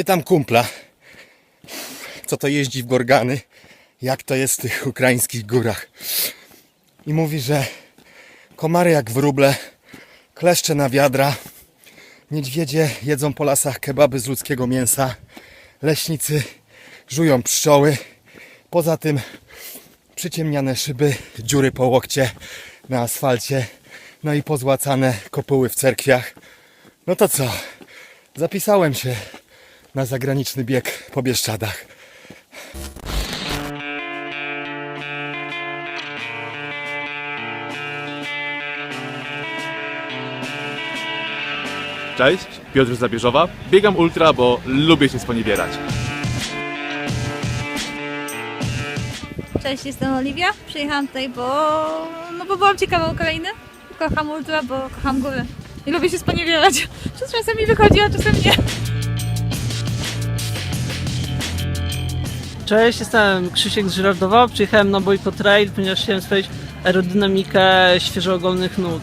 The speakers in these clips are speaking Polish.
Pytam kumpla, co to jeździ w Gorgany, jak to jest w tych ukraińskich górach. I mówi, że komary jak wróble, kleszcze na wiadra, niedźwiedzie jedzą po lasach kebaby z ludzkiego mięsa, leśnicy żują pszczoły. Poza tym przyciemniane szyby, dziury po łokcie na asfalcie, no i pozłacane kopuły w cerkwiach. No to co? Zapisałem się na zagraniczny bieg po Bieszczadach. Cześć, Piotr Zabierzowa. Biegam ultra, bo lubię się sponiewierać. Cześć, jestem Oliwia. Przyjechałam tutaj, bo, no bo byłam ciekawa Ukrainy. Kocham ultra, bo kocham góry. I lubię się sponiewierać. Czasem mi wychodzi, a czasem nie. Cześć, jestem Krzysiek z Żyrardowa. Przyjechałem na Boycott Trail, ponieważ chciałem sprawdzić aerodynamikę świeżo ogolonych nóg.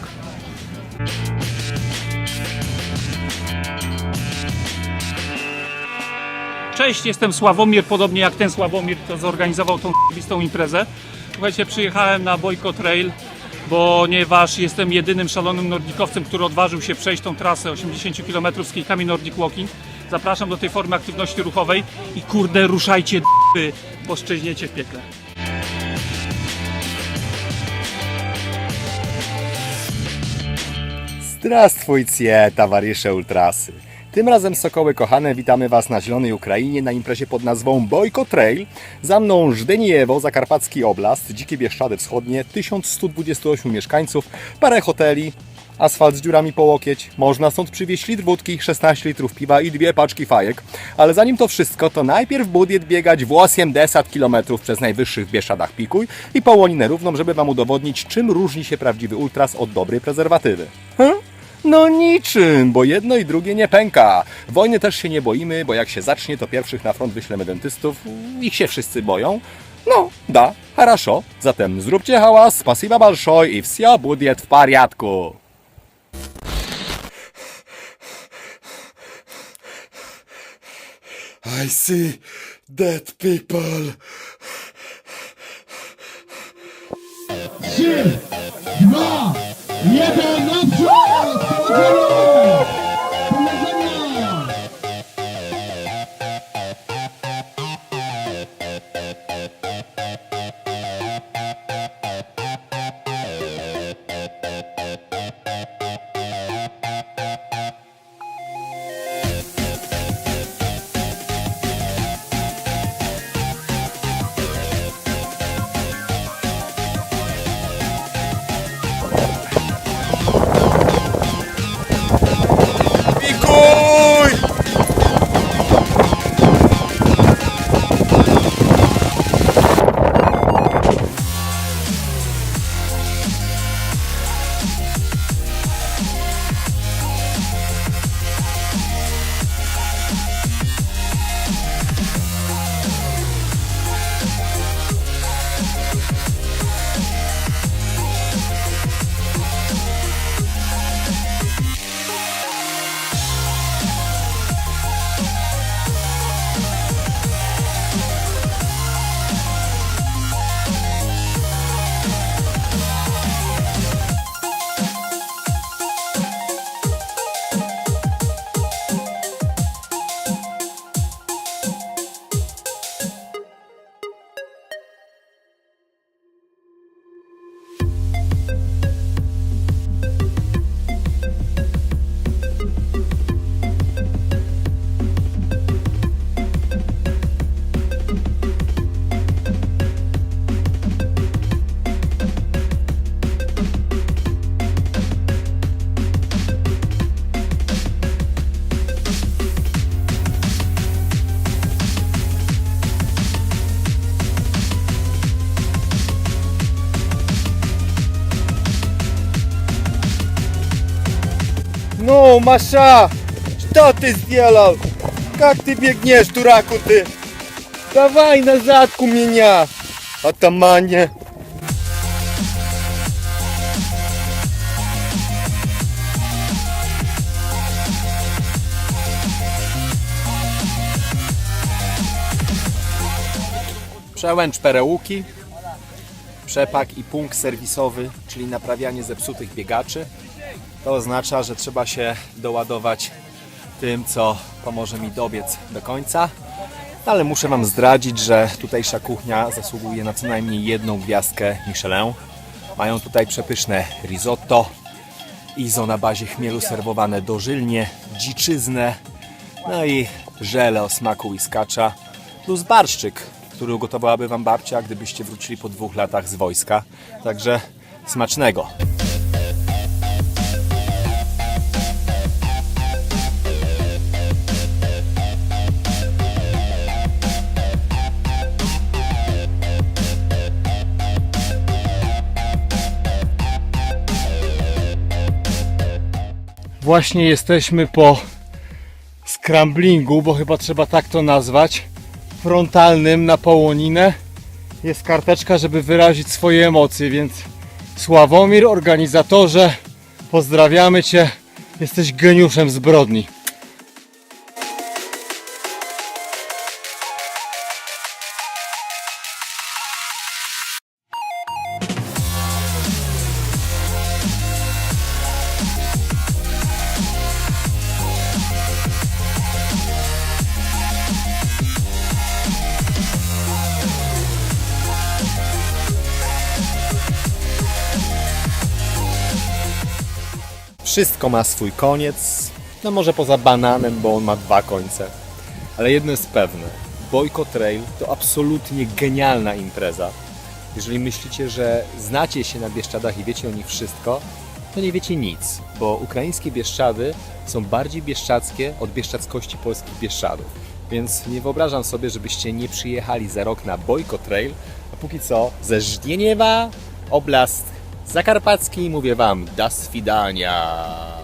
Cześć, jestem Sławomir, podobnie jak ten Sławomir, kto zorganizował tą listą imprezę. Słuchajcie, przyjechałem na Boyko Trail, ponieważ jestem jedynym szalonym nordikowcem, który odważył się przejść tą trasę 80 km z kijkami Nordic Walking. Zapraszam do tej formy aktywności ruchowej i kurde, ruszajcie d***y, bo szczęźniecie w piekle. Здравствуйте, towarzysze ultrasy. Tym razem Sokoły Kochane, witamy Was na Zielonej Ukrainie na imprezie pod nazwą Bojko Trail. Za mną Żdyniejewo, Zakarpacki Oblast, Dzikie Bieszczady Wschodnie, 1128 mieszkańców, parę hoteli, asfalt z dziurami po łokieć. Można stąd przywieźć litr wódki, 16 litrów piwa i dwie paczki fajek. Ale zanim to wszystko, to najpierw budiet biegać w 80 km przez najwyższych w Bieszczadach Pikuj i połoninę równą, żeby Wam udowodnić, czym różni się prawdziwy ultras od dobrej prezerwatywy. Hm? No niczym, bo jedno i drugie nie pęka. Wojny też się nie boimy, bo jak się zacznie, to pierwszych na front wyślemy dentystów. Ich się wszyscy boją. No, da, хорошо. Zatem zróbcie hałas, spasiba большой i wsia budiet w pariatku. I see dead people. Trzy, dwa, jeden, naprzód! Ну, Маша, что ты сделал? Как ты бегнешь, дураку ты? Давай назад у меня, атамане. Przełęcz perełki, przepak i punkt serwisowy, czyli naprawianie zepsutych biegaczy. To oznacza, że trzeba się doładować tym, co pomoże mi dobiec do końca. Ale muszę Wam zdradzić, że tutejsza kuchnia zasługuje na co najmniej jedną gwiazdkę Michelin. Mają tutaj przepyszne risotto, izo na bazie chmielu serwowane dożylnie, dziczyznę, no i żele o smaku whiskacza, plus barszczyk, który ugotowałaby Wam babcia, gdybyście wrócili po dwóch latach z wojska. Także smacznego! Właśnie jesteśmy po scramblingu, bo chyba trzeba tak to nazwać, frontalnym na połoninę. Jest karteczka, żeby wyrazić swoje emocje, więc Sławomir, organizatorze, pozdrawiamy Cię. Jesteś geniuszem zbrodni. Wszystko ma swój koniec, no może poza bananem, bo on ma dwa końce. Ale jedno jest pewne, Boycott Trail to absolutnie genialna impreza. Jeżeli myślicie, że znacie się na Bieszczadach i wiecie o nich wszystko, to nie wiecie nic, bo ukraińskie Bieszczady są bardziej bieszczackie od bieszczackości polskich Bieszczadów. Więc nie wyobrażam sobie, żebyście nie przyjechali za rok na Boycott Trail, a póki co ze Żdieniewa, Oblast Zakarpacki mówię Wam, do swidania.